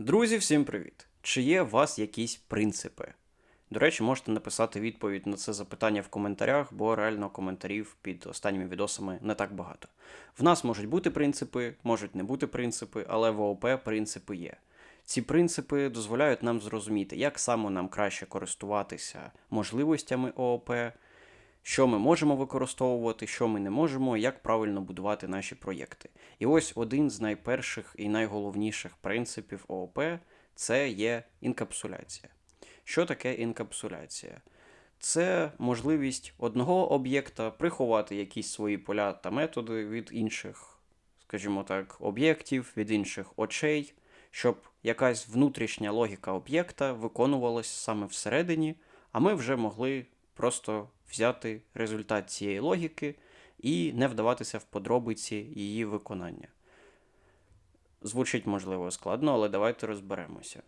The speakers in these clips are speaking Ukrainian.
Друзі, всім привіт! Чи є у вас якісь принципи? До речі, можете написати відповідь на це запитання в коментарях, бо реально коментарів під останніми відосами не так багато. В нас можуть бути принципи, можуть не бути принципи, але в ООП принципи є. Ці принципи дозволяють нам зрозуміти, як саме нам краще користуватися можливостями ООП, що ми можемо використовувати, що ми не можемо, як правильно будувати наші проєкти. І ось один з найперших і найголовніших принципів ООП це є інкапсуляція. Що таке інкапсуляція? Це можливість одного об'єкта приховати якісь свої поля та методи від інших, скажімо так, об'єктів, від інших очей, щоб якась внутрішня логіка об'єкта виконувалась саме всередині, а ми вже могли просто взяти результат цієї логіки і не вдаватися в подробиці її виконання. Звучить, можливо, складно, але давайте розберемося.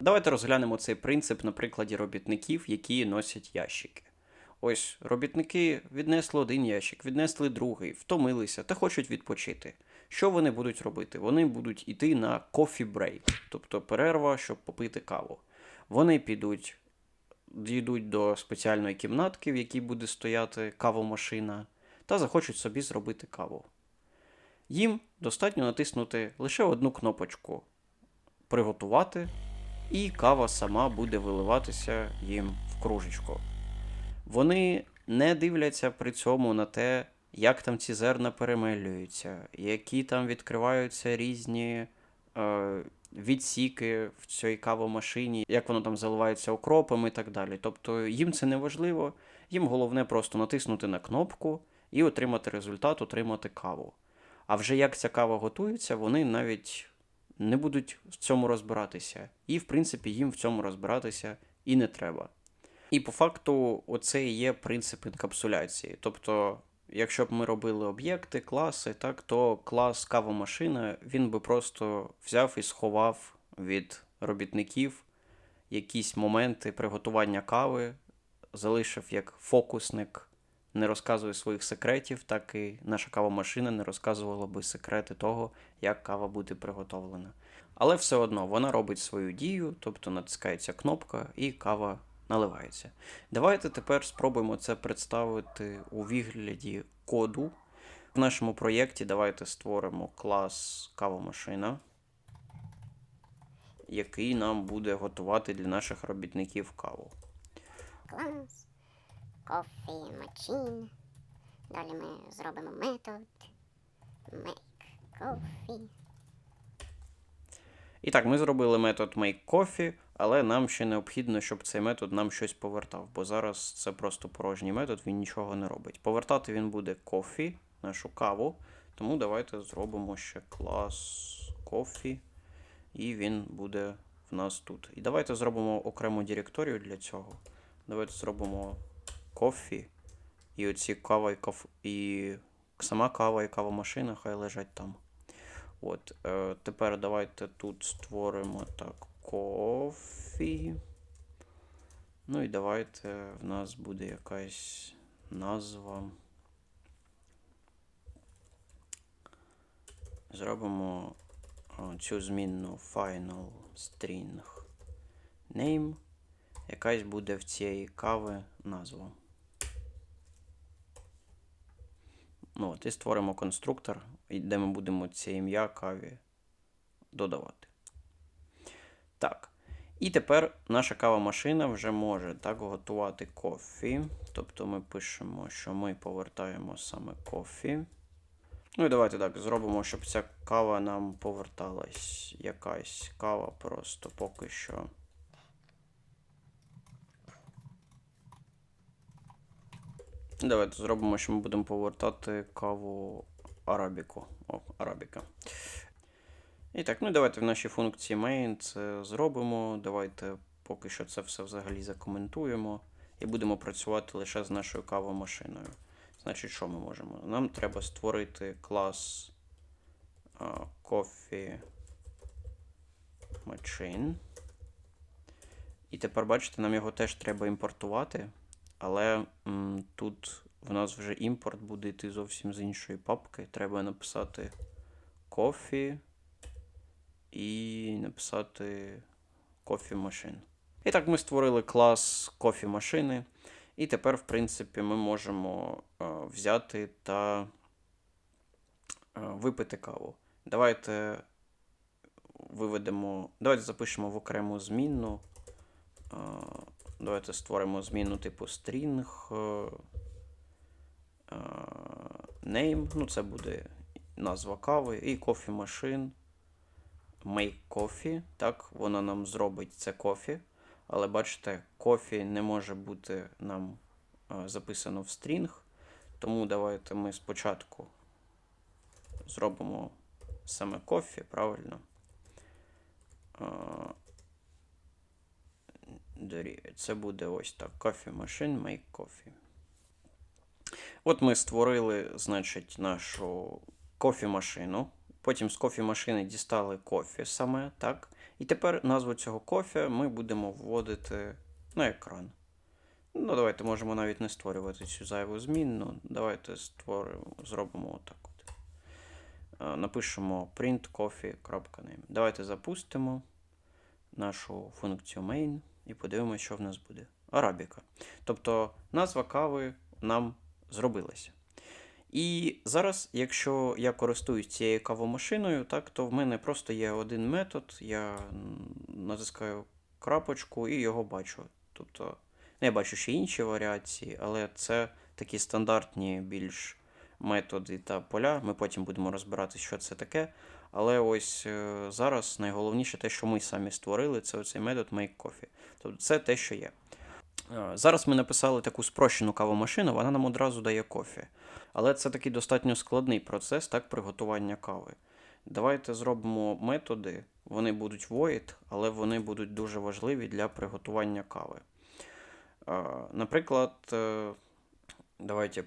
Давайте розглянемо цей принцип на прикладі робітників, які носять ящики. Ось робітники віднесли один ящик, віднесли другий, втомилися та хочуть відпочити. Що вони будуть робити? Вони будуть йти на coffee break, тобто перерва, щоб попити каву. Вони підуть, дійдуть до спеціальної кімнатки, в якій буде стояти кавомашина, та захочуть собі зробити каву. Їм достатньо натиснути лише одну кнопочку приготувати, і кава сама буде виливатися їм в кружечку. Вони не дивляться при цьому на те, як там ці зерна перемелюються, які там відкриваються різні е, відсіки в цій кавомашині, як воно там заливається окропом і так далі. Тобто їм це не важливо, їм головне просто натиснути на кнопку і отримати результат, отримати каву. А вже як ця кава готується, вони навіть не будуть в цьому розбиратися. І, в принципі, їм в цьому розбиратися і не треба. І по факту, оце і є принцип інкапсуляції. Тобто, якщо б ми робили об'єкти, класи, так, то клас кавомашина він би просто взяв і сховав від робітників якісь моменти приготування кави, залишив як фокусник не розказує своїх секретів, так і наша кавомашина не розказувала би секрети того, як кава буде приготовлена. Але все одно вона робить свою дію, тобто натискається кнопка і кава наливається. Давайте тепер спробуємо це представити у вигляді коду. В нашому проєкті давайте створимо клас кавомашина, який нам буде готувати для наших робітників каву. клас, coffee machine. Далі ми зробимо метод make coffee. І так, ми зробили метод makeCoffee, але нам ще необхідно, щоб цей метод нам щось повертав, бо зараз це просто порожній метод, він нічого не робить. Повертати він буде coffee, нашу каву. Тому давайте зробимо ще клас coffee, і він буде в нас тут. І давайте зробимо окрему директорію для цього. Давайте зробимо coffee, і оці кава і каф... і сама кава і кавомашина хай лежать там. От, е, тепер давайте тут створимо так кофі. Ну і давайте в нас буде якась назва. Зробимо цю змінну final string name. Якась буде в цієї кави назва. Ну, от, і створимо конструктор, де ми будемо це ім'я каві додавати. Так. І тепер наша кава-машина вже може так готувати кофі. Тобто ми пишемо, що ми повертаємо саме кофі. Ну і давайте так зробимо, щоб ця кава нам поверталась. Якась кава просто поки що. Давайте зробимо, що ми будемо повертати каву арабіку. О, арабіка. І так, ну давайте в нашій функції main це зробимо. Давайте поки що це все взагалі закоментуємо. І будемо працювати лише з нашою кавомашиною. Значить, що ми можемо? Нам треба створити клас Coffee Machine. І тепер, бачите, нам його теж треба імпортувати. Але м, тут в нас вже імпорт буде йти зовсім з іншої папки. Треба написати coffee і написати Coffee Machine. І так ми створили клас Coffee машини. І тепер, в принципі, ми можемо е, взяти та е, випити каву. Давайте виведемо. Давайте запишемо в окрему змінну. Е, Давайте створимо змінну типу string. Name. Ну, це буде назва кави. І coffee machine. Make coffee. Так, вона нам зробить це кофі. Але бачите, кофі не може бути нам е, записано в стрінг. Тому давайте ми спочатку зробимо саме кофі, правильно? Е, Це буде ось так. Coffee machine, make coffee. От ми створили, значить, нашу кофі-машину. Потім з кофі-машини дістали кофі саме, так? І тепер назву цього кофе ми будемо вводити на екран. Ну, давайте можемо навіть не створювати цю зайву змінну. Давайте створимо, зробимо отак. От. Напишемо printCoffee.name. Давайте запустимо нашу функцію main і подивимося, що в нас буде. Арабіка. Тобто назва кави нам зробилася. І зараз, якщо я користуюсь цією кавомашиною, так, то в мене просто є один метод, я натискаю крапочку і його бачу. Тобто, ну, я бачу ще інші варіації, але це такі стандартні більш методи та поля. Ми потім будемо розбирати, що це таке. Але ось е, зараз найголовніше те, що ми самі створили, це оцей метод MakeCoffee. Тобто це те, що є. Е, Зараз ми написали таку спрощену кавомашину, вона нам одразу дає кофі. Але це такий достатньо складний процес так, приготування кави. Давайте зробимо методи, вони будуть void, але вони будуть дуже важливі для приготування кави. Е, Наприклад, е, давайте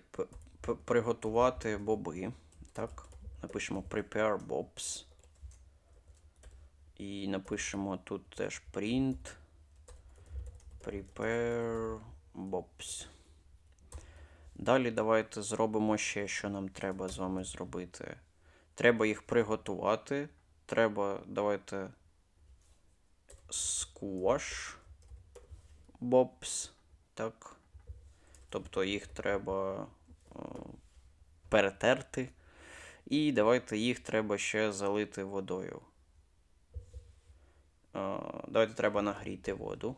приготувати боби. Так, напишемо prepare bobs. І напишемо тут теж print prepare bobs. Далі давайте зробимо ще, що нам треба з вами зробити. Треба їх приготувати. Треба, давайте squash bobs. Так. Тобто їх треба е, перетерти. І давайте їх треба ще залити водою. Е, Давайте треба нагріти воду.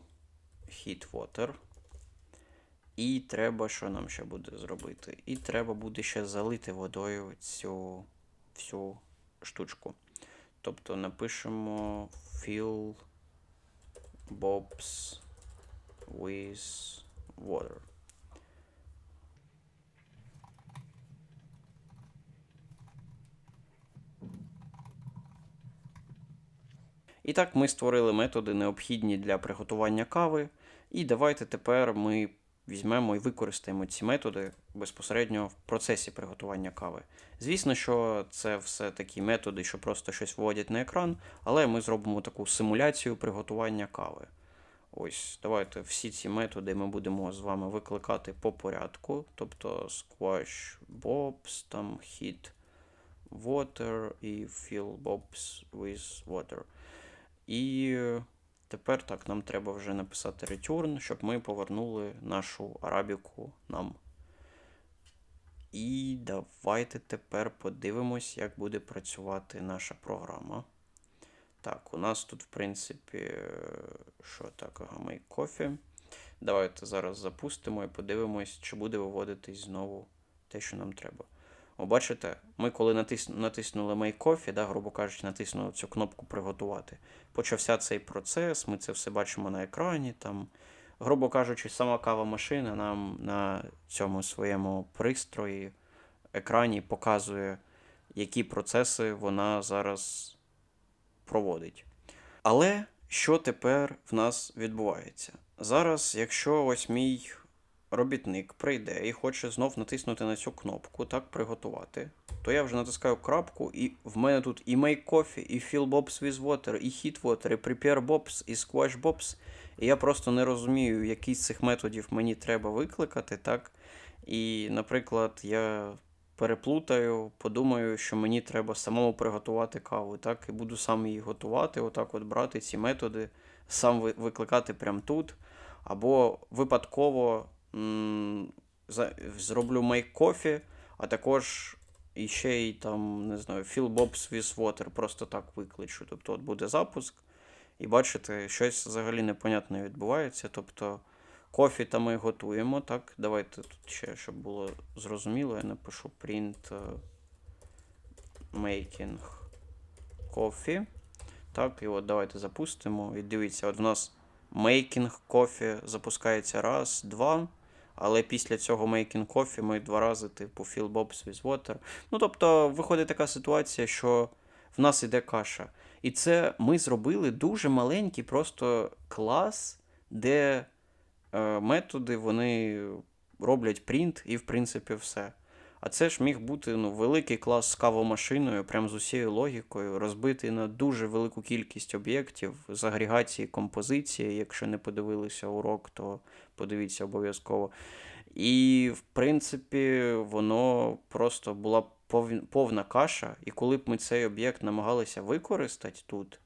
Heat water. І треба, що нам ще буде зробити? І треба буде ще залити водою цю всю штучку. Тобто напишемо fill bobs with water. І так ми створили методи, необхідні для приготування кави. І давайте тепер ми візьмемо і використаємо ці методи безпосередньо в процесі приготування кави. Звісно, що це все такі методи, що просто щось вводять на екран, але ми зробимо таку симуляцію приготування кави. Ось, давайте всі ці методи ми будемо з вами викликати по порядку. Тобто squash bobs, там heat water і fill bobs with water. І тепер так, нам треба вже написати return, щоб ми повернули нашу арабіку нам. І давайте тепер подивимось, як буде працювати наша програма. Так, у нас тут, в принципі, е, що так, make coffee. Давайте зараз запустимо і подивимось, чи буде виводитись знову те, що нам треба. О, бачите, ми коли натис... натиснули Make Coffee, да, грубо кажучи, натиснули цю кнопку приготувати. Почався цей процес, ми це все бачимо на екрані. Там, грубо кажучи, сама кава машина нам на цьому своєму пристрої, екрані показує, які процеси вона зараз проводить. Але що тепер в нас відбувається? Зараз, якщо ось мій робітник прийде і хоче знов натиснути на цю кнопку, так, приготувати, то я вже натискаю крапку, і в мене тут і make coffee, і fill bobs with water, і heat water, і prepare bobs, і squash bobs. І я просто не розумію, який з цих методів мені треба викликати, так. І, наприклад, я переплутаю, подумаю, що мені треба самому приготувати каву, так, і буду сам її готувати, отак от брати ці методи, сам викликати прямо тут, або випадково зроблю coffee, а також і ще й там, не знаю, fill bobs with water, просто так викличу. Тобто от буде запуск, і бачите, щось взагалі непонятне відбувається. Тобто кофі та ми готуємо. Так, давайте тут ще, щоб було зрозуміло, я напишу print е, making coffee. Так, і от давайте запустимо. І дивіться, от в нас making coffee запускається раз, два. Але після цього making coffee ми два рази, типу, fill bobs with water. Ну, тобто, виходить така ситуація, що в нас іде каша. І це ми зробили дуже маленький просто клас, де е, методи вони роблять принт і, в принципі, все. А це ж міг бути ну, великий клас з кавомашиною, прям з усією логікою, розбитий на дуже велику кількість об'єктів з агрегації композиції. Якщо не подивилися урок, то подивіться обов'язково. І, в принципі, воно просто була повна каша, і коли б ми цей об'єкт намагалися використати тут,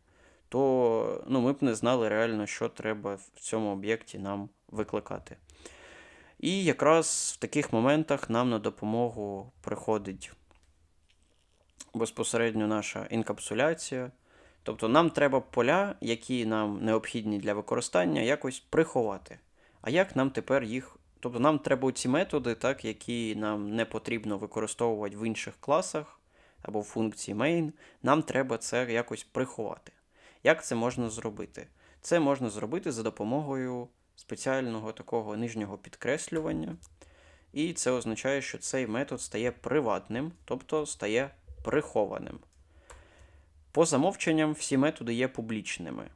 то ну, ми б не знали реально, що треба в цьому об'єкті нам викликати. І якраз в таких моментах нам на допомогу приходить безпосередньо наша інкапсуляція. Тобто нам треба поля, які нам необхідні для використання, якось приховати. А як нам тепер їх. Тобто нам треба ці методи, так, які нам не потрібно використовувати в інших класах або в функції main, нам треба це якось приховати. Як це можна зробити? Це можна зробити за допомогою спеціального такого нижнього підкреслювання. І це означає, що цей метод стає приватним, тобто стає прихованим. По замовченням всі методи є публічними.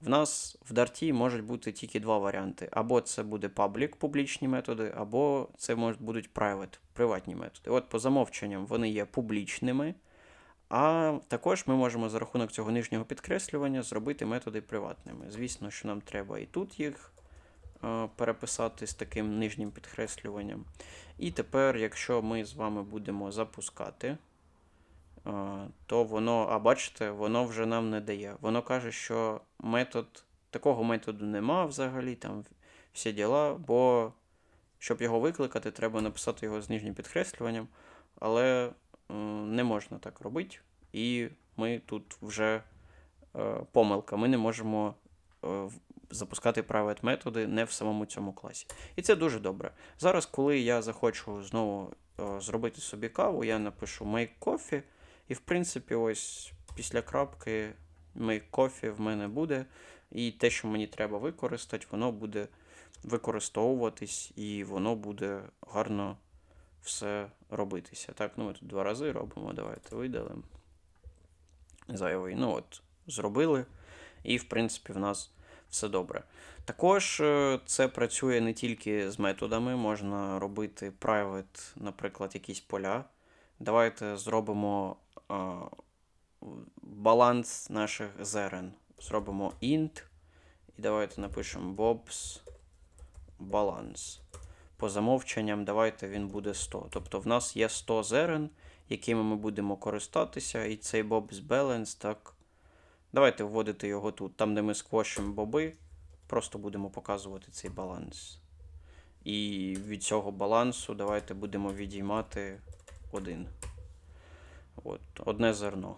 В нас в Dart можуть бути тільки два варіанти: або це буде public публічні методи, або це можуть будуть private, приватні методи. От по замовченням вони є публічними, а також ми можемо за рахунок цього нижнього підкреслювання зробити методи приватними. Звісно, що нам треба і тут їх переписати з таким нижнім підкреслюванням. І тепер, якщо ми з вами будемо запускати, е, то воно, а бачите, воно вже нам не дає. Воно каже, що метод, такого методу нема взагалі, там всі діла, бо щоб його викликати, треба написати його з нижнім підкреслюванням, але е, не можна так робити. І ми тут вже е, помилка. Ми не можемо е, запускати private методи не в самому цьому класі. І це дуже добре. Зараз, коли я захочу знову е, зробити собі каву, я напишу make coffee, і в принципі, ось після крапки make coffee в мене буде. І те, що мені треба використати, воно буде використовуватись, і воно буде гарно все робитися. Так, ну ми тут два рази робимо. Давайте видалимо. Зайвий. Ну от, зробили. І, в принципі, в нас все добре. Також е, це працює не тільки з методами, можна робити private, наприклад, якісь поля. Давайте зробимо е, баланс наших зерен. Зробимо int. І давайте напишемо bobs balance. По замовченням, давайте він буде 100. Тобто в нас є 100 зерен, якими ми будемо користатися, і цей bobs balance, так. Давайте вводити його тут. Там, де ми сквошимо боби, просто будемо показувати цей баланс. І від цього балансу давайте будемо відіймати один. От, одне зерно.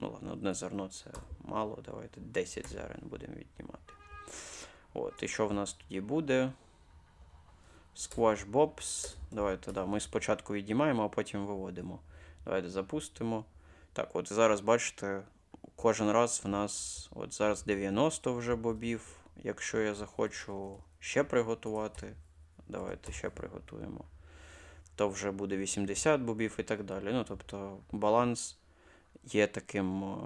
Ну ладно, одне зерно це мало. Давайте 10 зерен будемо віднімати. От, і що в нас тоді буде? Squash Bobs. Давайте, да, ми спочатку віднімаємо, а потім виводимо. Давайте запустимо. Так, от зараз бачите, кожен раз в нас, от зараз 90 вже бобів. Якщо я захочу ще приготувати, давайте ще приготуємо. То вже буде 80 бобів і так далі. Ну, тобто баланс є таким е,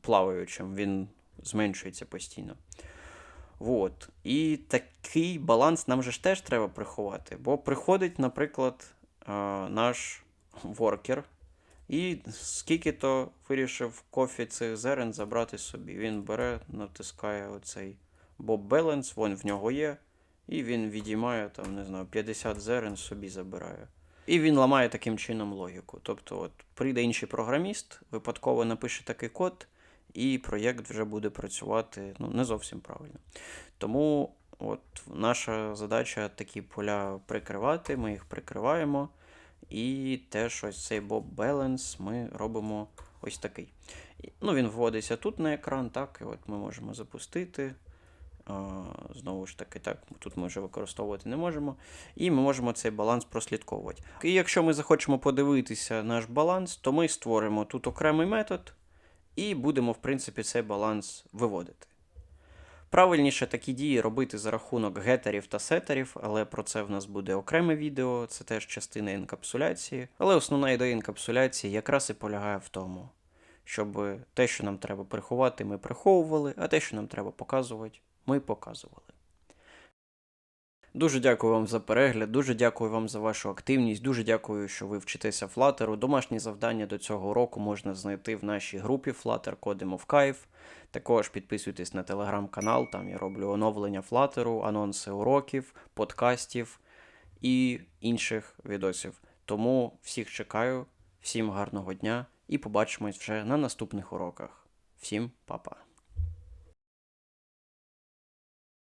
плаваючим, він зменшується постійно. Вот. І такий баланс нам же ж теж треба приховати. Бо приходить, наприклад, е, наш воркер, і скільки то вирішив кофі цих зерен забрати собі. Він бере, натискає оцей Bob Balance, вон в нього є, і він відіймає там, не знаю, 50 зерен собі забирає. І він ламає таким чином логіку. Тобто, от прийде інший програміст, випадково напише такий код, і проєкт вже буде працювати ну, не зовсім правильно. Тому от наша задача такі поля прикривати, ми їх прикриваємо. І теж ось цей Bob Balance ми робимо ось такий. Ну, він вводиться тут на екран, так, і от ми можемо запустити. Знову ж таки, так, тут ми вже використовувати не можемо. І ми можемо цей баланс прослідковувати. І якщо ми захочемо подивитися наш баланс, то ми створимо тут окремий метод і будемо, в принципі, цей баланс виводити. Правильніше такі дії робити за рахунок гетерів та сетерів, але про це в нас буде окреме відео, це теж частина інкапсуляції. Але основна ідея інкапсуляції якраз і полягає в тому, щоб те, що нам треба приховати, ми приховували, а те, що нам треба показувати, ми показували. Дуже дякую вам за перегляд, дуже дякую вам за вашу активність, дуже дякую, що ви вчитеся Flutter. Домашні завдання до цього уроку можна знайти в нашій групі Flutter Кодимо в Кайф. Також підписуйтесь на телеграм-канал, там я роблю оновлення Flutter, анонси уроків, подкастів і інших відосів. Тому всіх чекаю, всім гарного дня і побачимось вже на наступних уроках. Всім па-па!